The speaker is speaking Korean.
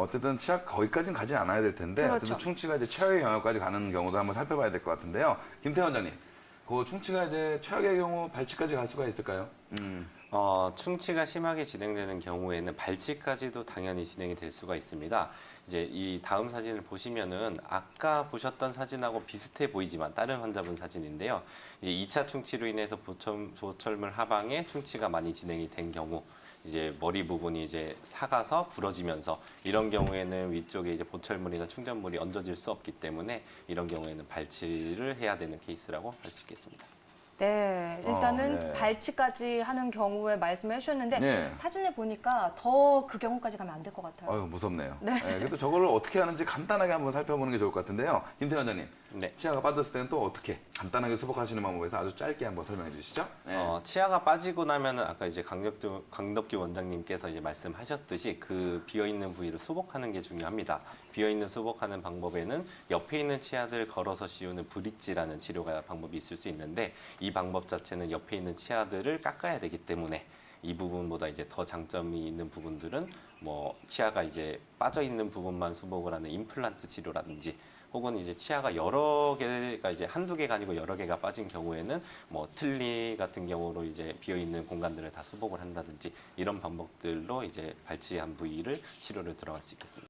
어쨌든 치아 거기까지는 가지 않아야 될 텐데 그렇죠. 어쨌든 충치가 이제 최악의 영역까지 가는 경우도 한번 살펴봐야 될 것 같은데요. 김태원 원장님, 그 충치가 이제 최악의 경우 발치까지 갈 수가 있을까요? 음. 어, 충치가 심하게 진행되는 경우에는 발치까지도 당연히 진행이 될 수가 있습니다. 이제 이 다음 사진을 보시면은 아까 보셨던 사진하고 비슷해 보이지만 다른 환자분 사진인데요. 이제 2차 충치로 인해서 보철, 보철물 하방에 충치가 많이 진행이 된 경우 이제 머리 부분이 이제 사가서 부러지면서 이런 경우에는 위쪽에 이제 보철물이나 충전물이 얹어질 수 없기 때문에 이런 경우에는 발치를 해야 되는 케이스라고 할 수 있겠습니다. 네, 일단은 어, 네. 발치까지 하는 경우에 말씀해 주셨는데 네. 사진을 보니까 더 그 경우까지 가면 안 될 것 같아요. 어유 무섭네요. 네. 네, 그래도 저거를 어떻게 하는지 간단하게 한번 살펴보는 게 좋을 것 같은데요. 김태원 원장님, 네. 치아가 빠졌을 때는 또 어떻게 간단하게 수복하시는 방법에서 아주 짧게 한번 설명해 주시죠. 네. 어, 치아가 빠지고 나면은 아까 이제 강덕규, 강덕규 원장님께서 이제 말씀하셨듯이 그 비어 있는 부위를 수복하는 게 중요합니다. 비어 있는 수복하는 방법에는 옆에 있는 치아들 걸어서 씌우는 브릿지라는 치료가 방법이 있을 수 있는데 이 방법 자체는 옆에 있는 치아들을 깎아야 되기 때문에 이 부분보다 이제 더 장점이 있는 부분들은 뭐 치아가 이제 빠져 있는 부분만 수복을 하는 임플란트 치료라든지 혹은 이제 치아가 여러 개가 이제 한두 개가 아니고 여러 개가 빠진 경우에는 뭐 틀니 같은 경우로 이제 비어 있는 공간들을 다 수복을 한다든지 이런 방법들로 이제 발치한 부위를 치료를 들어갈 수 있겠습니다.